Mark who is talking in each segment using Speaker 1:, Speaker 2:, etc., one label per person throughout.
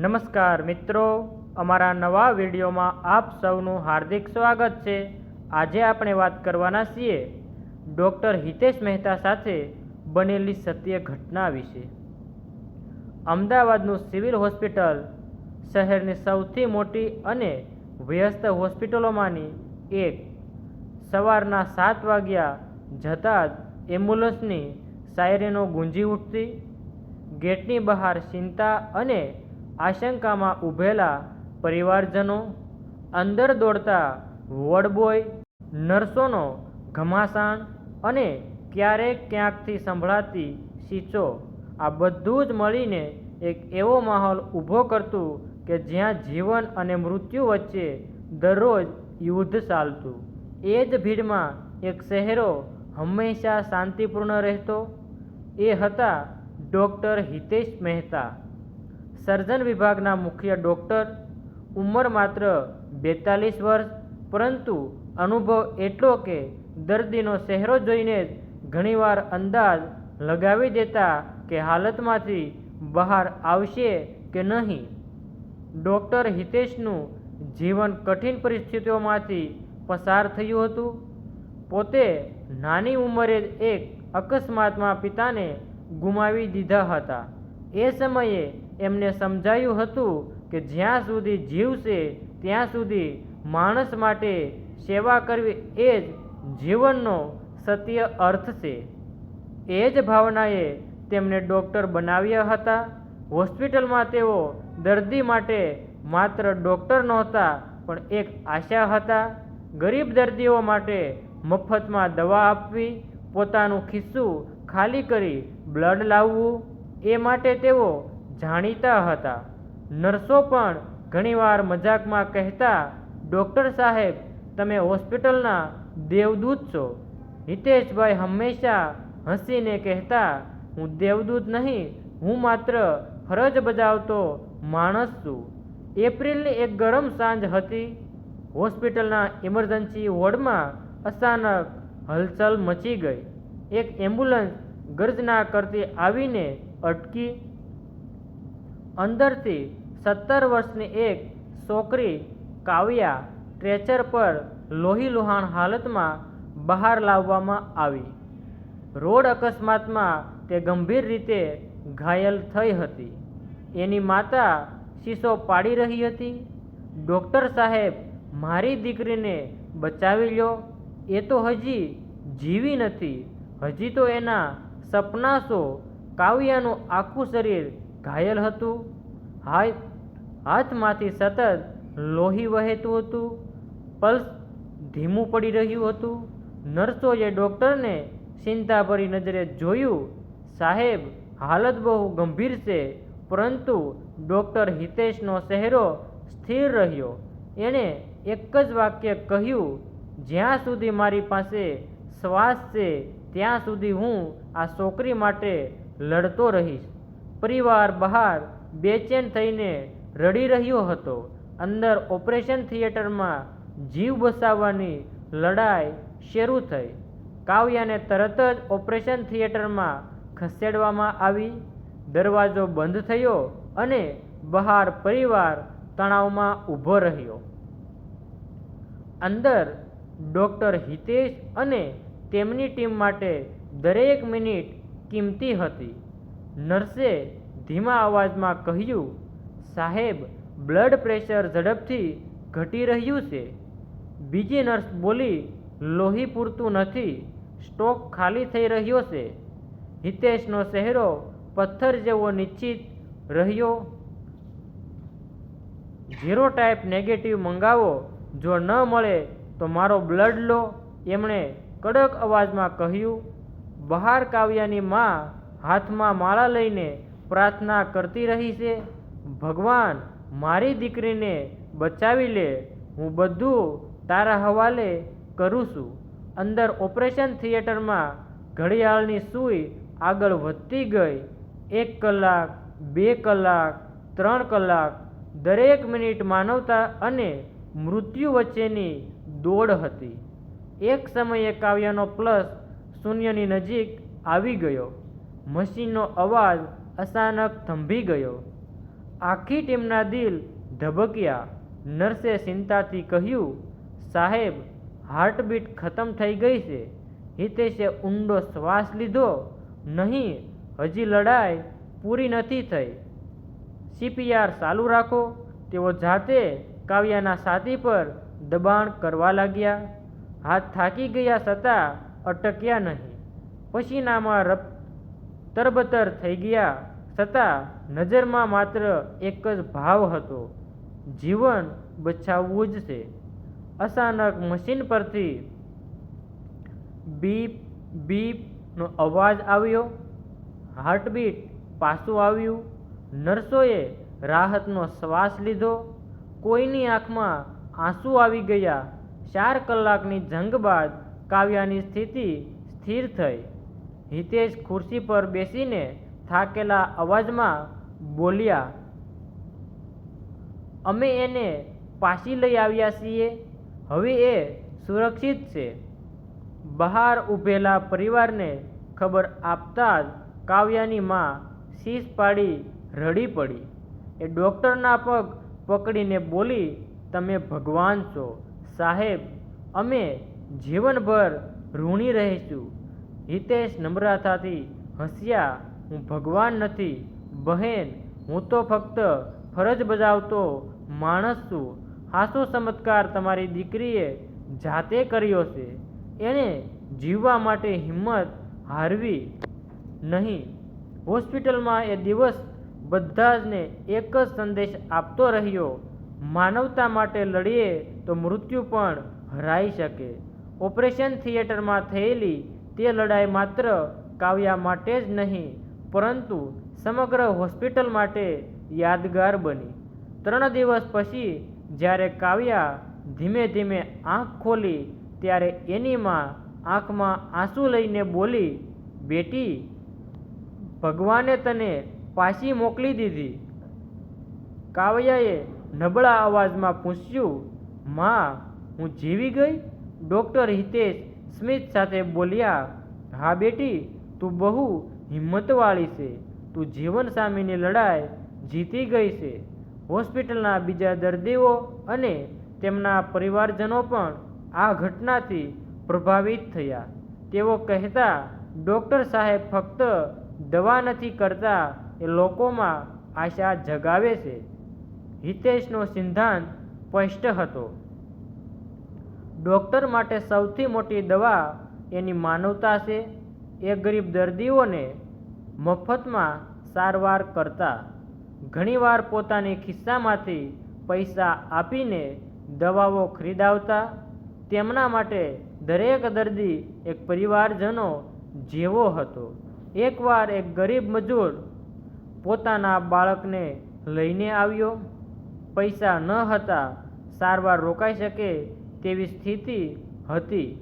Speaker 1: નમસ્કાર મિત્રો, અમારા નવા વિડીયોમાં આપ સૌનું હાર્દિક સ્વાગત છે. આજે આપણે વાત કરવાના છીએ ડૉક્ટર હિતેશ મહેતા સાથે બનેલી સત્ય ઘટના વિશે. અમદાવાદનું સિવિલ હોસ્પિટલ શહેરની સૌથી મોટી અને વ્યસ્ત હોસ્પિટલોમાંની એક. સવારના સાત વાગ્યા જતાં જ એમ્બ્યુલન્સની સાયરેનો ગુંજી ઉઠતી, ગેટની બહાર ચિંતા અને આશંકામાં ઊભેલા પરિવારજનો અંદર દોડતા વડબોય નર્સોનો ઘમાસાણ અને ક્યારેક ક્યાંકથી સંભળાતી સીચો આ બધું જ મળીને એક એવો માહોલ ઊભો કરતું કે જ્યાં જીવન અને મૃત્યુ વચ્ચે દરરોજ યુદ્ધ ચાલતું. એ જ ભીડમાં એક શહેરો હંમેશા શાંતિપૂર્ણ રહેતો. એ હતા ડૉક્ટર હિતેશ મહેતા. સર્જન વિભાગના મુખ્ય ડૉક્ટર. ઉંમર માત્ર બેતાલીસ વર્ષ, પરંતુ અનુભવ એટલો કે દર્દીનો ચહેરો જોઈને જ ઘણીવાર અંદાજ લગાવી દેતા કે હાલતમાંથી બહાર આવશે કે નહીં. ડૉક્ટર હિતેશનું જીવન કઠિન પરિસ્થિતિઓમાંથી પસાર થયું હતું. પોતે નાની ઉંમરે જ એક અકસ્માતમાં પિતાને ગુમાવી દીધા હતા. એ સમયે એમને સમજાયું હતું કે જ્યાં સુધી જીવશે ત્યાં સુધી માણસ માટે સેવા કરવી એ જ જીવનનો સત્ય અર્થ છે. એ જ ભાવનાએ તેમને ડૉક્ટર બનાવ્યા હતા. હોસ્પિટલમાં તેઓ દર્દી માટે માત્ર ડૉક્ટર નહોતા, પણ એક આશા હતા. ગરીબ દર્દીઓ માટે મફતમાં દવા આપવી, પોતાનું ખિસ્સું ખાલી કરી બ્લડ લાવવું, એ માટે તેઓ જાણીતા હતા. નર્સો પણ ઘણીવાર મજાકમાં કહેતા, ડૉક્ટર સાહેબ, તમે હોસ્પિટલના દેવદૂત છો. હિતેશભાઈ હંમેશા હસીને કહેતા, હું દેવદૂત નહીં, હું માત્ર ફરજ બજાવતો માણસ છું. એપ્રિલની એક ગરમ સાંજ હતી. હોસ્પિટલના ઇમરજન્સી વોર્ડમાં અચાનક હલચલ મચી ગઈ. એક એમ્બ્યુલન્સ ગર્જના કરતી આવીને અટકી. અંદરથી સત્તર વર્ષની એક છોકરી કાવ્યા ટ્રેચર પર લોહી લુહાણ હાલતમાં બહાર લાવવામાં આવી. રોડ અકસ્માતમાં તે ગંભીર રીતે ઘાયલ થઈ હતી. એની માતા શીશો પાડી રહી હતી. ડૉક્ટર સાહેબ, મારી દીકરીને બચાવી લ્યો એ તો હજી જીવી નથી. હજી તો એના સપના શો? કાવ્યાનું આખું શરીર ઘાયલ હતું. હાથ, હાથમાંથી સતત લોહી વહેતું હતું. પલ્સ ધીમું પડી રહ્યું હતું. નર્સોએ ડૉક્ટરને ચિંતાભરી નજરે જોયું, સાહેબ, હાલત બહુ ગંભીર છે, પરંતુ ડૉક્ટર હિતેશનો ચહેરો સ્થિર રહ્યો. એણે એક જ વાક્ય કહ્યું, જ્યાં સુધી મારી પાસે શ્વાસ છે, ત્યાં સુધી હું આ છોકરી માટે લડતો રહીશ. પરિવાર બહાર બેચેન થઈને રડી રહ્યો હતો. અંદર ઓપરેશન થિયેટરમાં જીવ બસાવવાની લડાઈ શરૂ થઈ. કાવ્યાને તરત જ ઓપરેશન થિયેટરમાં ખસેડવામાં આવી. દરવાજો બંધ થયો અને બહાર પરિવાર તણાવમાં ઊભો રહ્યો. અંદર ડૉક્ટર હિતેશ અને તેમની ટીમ માટે દરેક મિનિટ કિંમતી હતી. નર્સે ધીમા અવાજમાં કહ્યું, સાહેબ, બ્લડ પ્રેશર ઝડપથી ઘટી રહ્યું છે. બીજી નર્સ બોલી, લોહી પૂરતું નથી, સ્ટોક ખાલી થઈ રહ્યો છે. હિતેશનો ચહેરો પથ્થર જેવો નિશ્ચિત રહ્યો. ઝીરો ટાઈપ નેગેટિવ મંગાવો, જો ન મળે તો મારો બ્લડ લો, એમણે કડક અવાજમાં કહ્યું, બહાર કાવ્યાની મા હાથમાં માળા લઈને પ્રાર્થના કરતી રહી છે, ભગવાન, મારી દીકરીને બચાવી લે, હું બધું તારા હવાલે કરું છું. અંદર ઓપરેશન થિયેટરમાં ઘડિયાળની સૂઈ આગળ વધતી ગઈ. એક કલાક, બે કલાક, ત્રણ કલાક, દરેક મિનિટ માનવતા અને મૃત્યુ વચ્ચેની દોડ હતી. એક સમયે કાવ્યનો પ્લસ શૂન્યની નજીક આવી ગયો. મશીનનો અવાજ અચાનક થંભી ગયો. આખી ટીમના દિલ ધબક્યા. નર્સે ચિંતાથી કહ્યું, સાહેબ, હાર્ટબીટ ખતમ થઈ ગઈ છે. હિતેશે ઊંડો શ્વાસ લીધો. નહીં, હજી લડાઈ પૂરી નથી થઈ. સીપીઆર ચાલુ રાખો. તેઓ જાતે કાવ્યાના છાતી પર દબાણ કરવા લાગ્યા. હાથ થાકી ગયા છતાં અટક્યા નહીં. પછીનામાં રપ તરબતર થઈ ગયા છતાં નજરમાં માત્ર એક જ ભાવ હતો, જીવન બચાવવું જ છે. અચાનક મશીન પરથી બીપ બીપનો અવાજ આવ્યો, હાર્ટબીટ પાછું આવ્યું, નર્સોએ રાહતનો શ્વાસ લીધો, કોઈની આંખમાં આંસુ આવી ગયા, ચાર કલાકની જંગ બાદ કાવ્યાની સ્થિતિ સ્થિર થઈ. હિતેશ ખુરશી પર બેસીને થાકેલા અવાજમાં બોલ્યા, અમે એને પાછી લઈ આવ્યા છીએ. હવે એ સુરક્ષિત છે. બહાર ઊભેલા પરિવારને ખબર આપતા જ કાવ્યાની માં શીશ પાડી રડી પડી. એ ડૉક્ટરના પગ પકડીને બોલી, તમે ભગવાન છો. સાહેબ, અમે જીવનભર ઋણી રહીશું. હિતેશ નમ્રતાથી હસ્યા, હું ભગવાન નથી, બહેન, હું તો ફક્ત ફરજ બજાવતો માણસ છું. હાસો ચમત્કાર તમારી દીકરીએ જાતે કર્યો છે. એણે જીવવા માટે હિંમત હારવી નહીં. હોસ્પિટલમાં એ દિવસ બધા જને એક જ સંદેશ આપતો રહ્યો, માનવતા માટે લડીએ તો મૃત્યુ પણ હરાઈ શકે. ઓપરેશન થિયેટરમાં થયેલી તે લડાઈ માત્ર કાવ્યા માટે જ નહીં, પરંતુ સમગ્ર હોસ્પિટલ માટે યાદગાર બની. ત્રણ દિવસ પછી જ્યારે કાવ્યા ધીમે ધીમે આંખ ખોલી, ત્યારે એની માં આંખમાં આંસુ લઈને બોલી, બેટી, ભગવાને તને પાછી મોકલી દીધી. કાવ્યાએ નબળા અવાજમાં પૂછ્યું, માં, હું જીવી ગઈ? ડૉક્ટર હિતેશ સ્મિત સાથે બોલ્યા, હા બેટી, તું બહુ હિંમતવાળી છે. તું જીવન સામેની લડાઈ જીતી ગઈ છે. હોસ્પિટલના બીજા દર્દીઓ અને તેમના પરિવારજનો પણ આ ઘટનાથી પ્રભાવિત થયા. તેઓ કહેતા, ડૉક્ટર સાહેબ ફક્ત દવા નથી કરતા, એ લોકોમાં આશા જગાવે છે. હિતેશનો સિદ્ધાંત સ્પષ્ટ હતો. ડૉક્ટર માટે સૌથી મોટી દવા એની માનવતા છે. એ ગરીબ દર્દીઓને મફતમાં સારવાર કરતા. ઘણીવાર પોતાની ખિસ્સામાંથી પૈસા આપીને દવાઓ ખરીદાવતા. તેમના માટે દરેક દર્દી એક પરિવારજનો જેવો હતો. એકવાર એક ગરીબ મજૂર પોતાના બાળકને લઈને આવ્યો. પૈસા ન હતા, સારવાર રોકાઈ શકે તેવી સ્થિતિ હતી.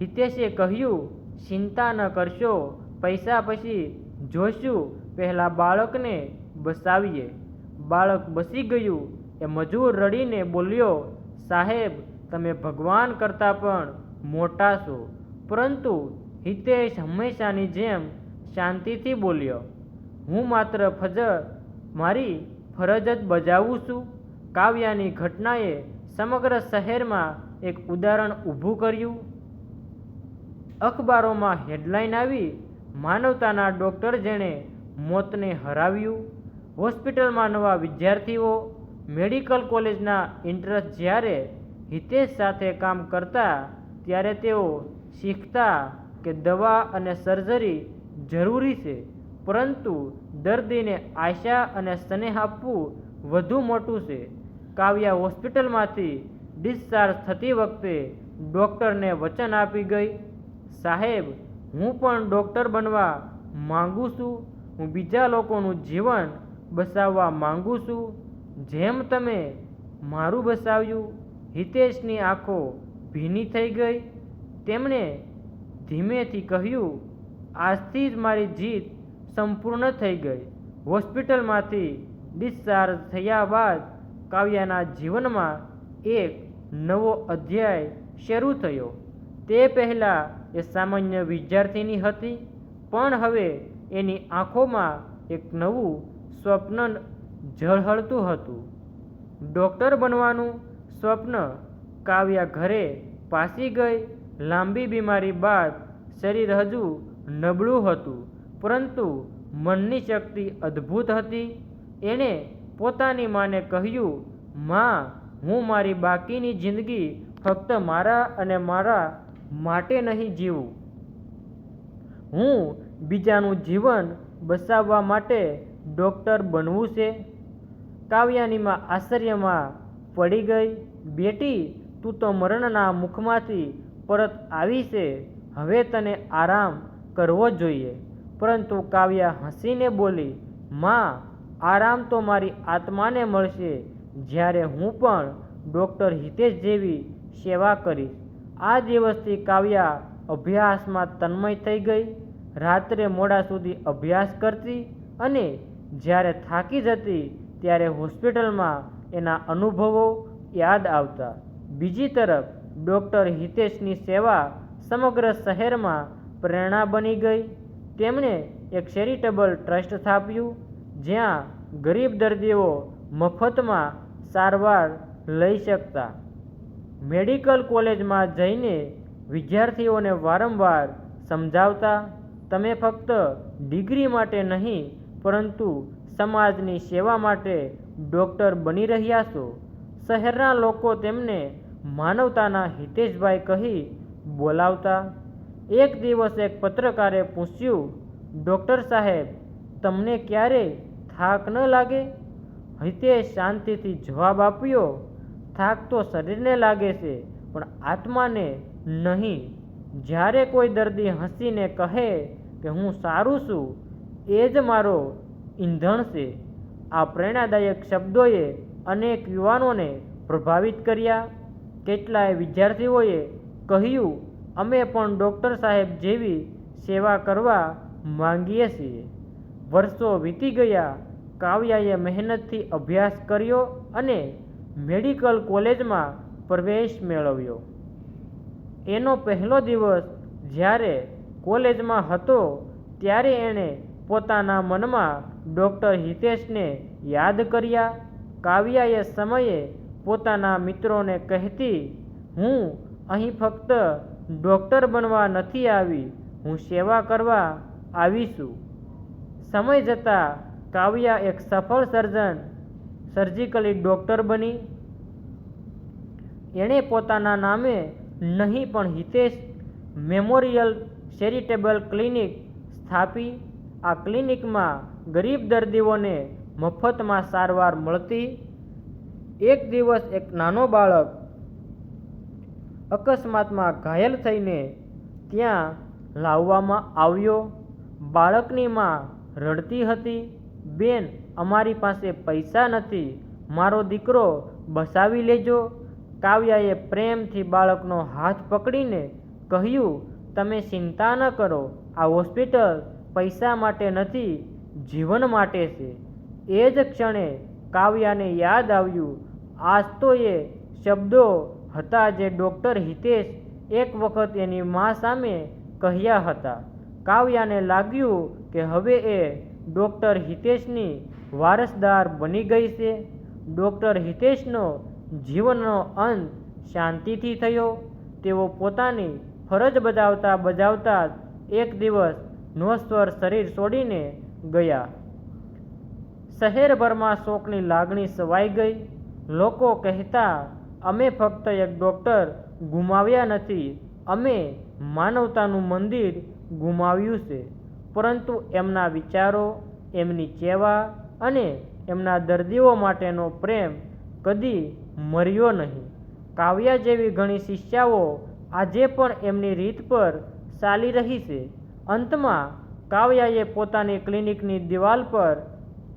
Speaker 1: હિતેશે કહ્યું, ચિંતા ન કરશો, પૈસા પછી જોશું, પહેલાં બાળકને બસાવીએ. બાળક બસી ગયું, એ મજૂર રડીને બોલ્યો, સાહેબ, તમે ભગવાન કરતાં પણ મોટા છો. પરંતુ હિતેશ હંમેશાની જેમ શાંતિથી બોલ્યો, હું માત્ર ફજ, મારી ફરજ જ બજાવું છું. કાવ્યાની ઘટનાએ સમગ્ર શહેરમાં એક ઉદાહરણ ઊભું કર્યું. અખબારોમાં હેડલાઇન આવી, માનવતાના ડૉક્ટર જેણે મોતને હરાવ્યું. હોસ્પિટલમાં નવા વિદ્યાર્થીઓ, મેડિકલ કોલેજના ઇન્ટરેસ્ટ જ્યારે હિતેશ સાથે કામ કરતા, ત્યારે તેઓ શીખતા કે દવા અને સર્જરી જરૂરી છે, પરંતુ દર્દીને આશા અને સ્નેહ આપવું વધુ મોટું છે. કાવ્યા હોસ્પિટલમાંથી ડિસ્ચાર્જ થતી વખતે ડૉક્ટરને વચન આપી ગઈ. સાહેબ, હું પણ ડૉક્ટર બનવા માંગુ છું. હું બીજા લોકોનું જીવન બચાવવા માંગુ છું. જેમ તમે મારું બચાવ્યું હિતેશની આંખો ભીની થઈ ગઈ. તેમણે ધીમેથી કહ્યું, આજથી જ મારી જીત સંપૂર્ણ થઈ ગઈ. હોસ્પિટલમાંથી ડિસ્ચાર્જ થયા બાદ કાવ્યાના જીવનમાં એક નવો અધ્યાય શરૂ થયો. તે પહેલાં એ સામાન્ય વિદ્યાર્થીની હતી, પણ હવે એની આંખોમાં એક નવું સ્વપ્ન ઝળહળતું હતું. ડૉક્ટર બનવાનું સ્વપ્ન કાવ્યા ઘરે પાસી ગઈ, લાંબી બીમારી બાદ શરીર હજુ નબળું હતું, પરંતુ મનની શક્તિ અદ્ભુત હતી. એણે પોતાની માને કહ્યું, માં, હું મારી બાકીની જિંદગી ફક્ત મારા અને મારા માટે નહીં જીવું. હું બીજાનું જીવન બચાવવા માટે ડૉક્ટર બનવું છે. કાવ્યાનીમાં આશ્ચર્યમાં પડી ગઈ, બેટી, તું તો મરણના મુખમાંથી પરત આવી છે. હવે તને આરામ કરવો જોઈએ. પરંતુ કાવ્યા હસીને બોલી, માં આરામ તો મારી આત્માને મળશે, જ્યારે હું પણ ડૉક્ટર હિતેશ જેવી સેવા કરીશ. આ દિવસથી કાવ્યા અભ્યાસમાં તન્મય થઈ ગઈ. રાત્રે મોડા સુધી અભ્યાસ કરતી અને જ્યારે થાકી જતી, ત્યારે હોસ્પિટલમાં એના અનુભવો યાદ આવતા. બીજી તરફ, ડૉક્ટર હિતેશની સેવા સમગ્ર શહેરમાં પ્રેરણા બની ગઈ. તેમણે એક ચેરિટેબલ ટ્રસ્ટ સ્થાપ્યું. જ્યાં ગરીબ દર્દીઓ મફતમાં સારવાર લઈ શકતા. મેડિકલ કોલેજમાં જઈને વિદ્યાર્થીઓને વારંવાર સમજાવતા, તમે ફક્ત ડિગ્રી માટે નહીં, પરંતુ સમાજની સેવા માટે ડૉક્ટર બની રહ્યા છો. શહેરના લોકો તેમને માનવતાના હિતેશભાઈ કહી બોલાવતા. એક દિવસ એક પત્રકારે પૂછ્યું, ડૉક્ટર સાહેબ, તમને ક્યારે થાક ન લાગે? હિતે શાંતિથી જવાબ આપ્યો, થાક તો શરીરને લાગે છે, પણ આત્માને નહીં. જ્યારે કોઈ દર્દી હસીને કહે કે હું સારું છું, એ જ મારો ઈંધણ છે. આ પ્રેરણાદાયક શબ્દોએ અનેક યુવાનોને પ્રભાવિત કર્યા. કેટલાય વિદ્યાર્થીઓએ કહ્યું, અમે પણ ડૉક્ટર સાહેબ જેવી સેવા કરવા માંગીએ છીએ. વર્ષો વીતી ગયા, કાવ્યાએ મહેનતથી અભ્યાસ કર્યો અને મેડિકલ કોલેજમાં પ્રવેશ મેળવ્યો. એનો પહેલો દિવસ જ્યારે કોલેજમાં હતો, ત્યારે એણે પોતાના મનમાં ડૉક્ટર હિતેશને યાદ કર્યા. કાવ્યાએ સમયે પોતાના મિત્રોને કહેતી, હું અહીં ફક્ત ડૉક્ટર બનવા નથી આવી, હું સેવા કરવા આવી છું સમય જતાં કાવ્યા એક સફળ સર્જન સર્જિકલી ડૉક્ટર બની. એણે પોતાના નામે નહીં પણ હિતેશ મેમોરિયલ ચેરિટેબલ ક્લિનિક સ્થાપી. આ ક્લિનિકમાં ગરીબ દર્દીઓને મફતમાં સારવાર મળતી. એક દિવસ એક નાનો બાળક અકસ્માતમાં ઘાયલ થઈને ત્યાં લાવવામાં આવ્યો. બાળકની માં રડતી હતી. બેન, અમારી પાસે પૈસા નથી. મારો દીકરો બસાવી લેજો. કાવ્યાએ પ્રેમથી બાળકનો હાથ પકડીને કહ્યું, તમે ચિંતા ન કરો. આ હોસ્પિટલ પૈસા માટે નથી, જીવન માટે છે. એ જ ક્ષણે કાવ્યાને યાદ આવ્યું. આજ તો એ શબ્દો હતા જે ડૉક્ટર હિતેશ એક વખત એની મા સામે કહ્યા હતા. કાવ્યાને લાગ્યું કે હવે એ ડૉક્ટર હિતેશની વારસદાર બની ગઈ છે. ડૉક્ટર હિતેશનો જીવનનો અંત શાંતિથી થયો. તેઓ પોતાની ફરજ બજાવતા બજાવતા એક દિવસ નોસ્વર શરીર છોડીને ગયા. શહેરભરમાં શોકની લાગણી સવાઈ ગઈ. લોકો કહેતા, અમે ફક્ત એક ડૉક્ટર ગુમાવ્યા નથી. અમે માનવતાનું મંદિર ગુમાવ્યું છે. પરંતુ એમના વિચારો, એમની સેવા અને એમના દર્દીઓ માટેનો પ્રેમ કદી મર્યો નહીં. કાવ્યા જેવી ઘણી શિષ્યાઓ આજે પણ એમની રીત પર ચાલી રહી છે. અંતમાં, કાવ્યાએ પોતાની ક્લિનિકની દિવાલ પર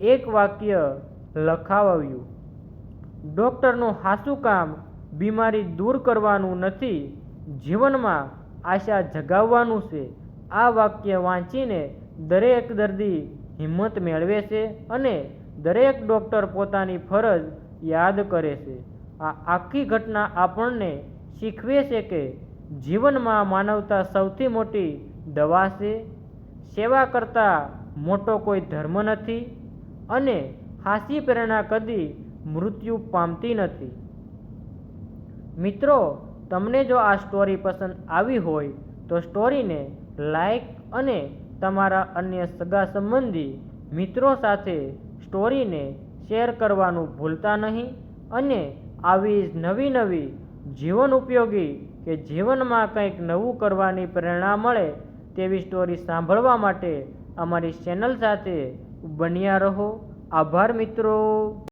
Speaker 1: એક વાક્ય લખાવ્યું. ડૉક્ટરનું હાસું કામ બીમારી દૂર કરવાનું નથી, જીવનમાં આશા જગાવવાનું છે. આ વાક્ય વાંચીને દરેક દર્દી હિંમત મેળવે છે અને દરેક ડૉક્ટર પોતાની ફરજ યાદ કરે છે. આ આખી ઘટના આપણને શીખવે છે કે જીવનમાં માનવતા સૌથી મોટી દવા છે. સેવા કરતાં મોટો કોઈ ધર્મ નથી અને હાસી પ્રેરણા કદી મૃત્યુ પામતી નથી. મિત્રો, તમને જો આ સ્ટોરી પસંદ આવી હોય તો સ્ટોરીને લાઈક અને તમારા અન્ય સગા સંબંધી મિત્રો સાથે સ્ટોરીને શેર કરવાનું ભૂલતા નહીં અને આવી જ નવી નવી જીવન ઉપયોગી કે જીવનમાં કંઈક નવું કરવાની પ્રેરણા મળે તેવી સ્ટોરી સાંભળવા માટે અમારી ચેનલ સાથે બન્યા રહો. આભાર મિત્રો.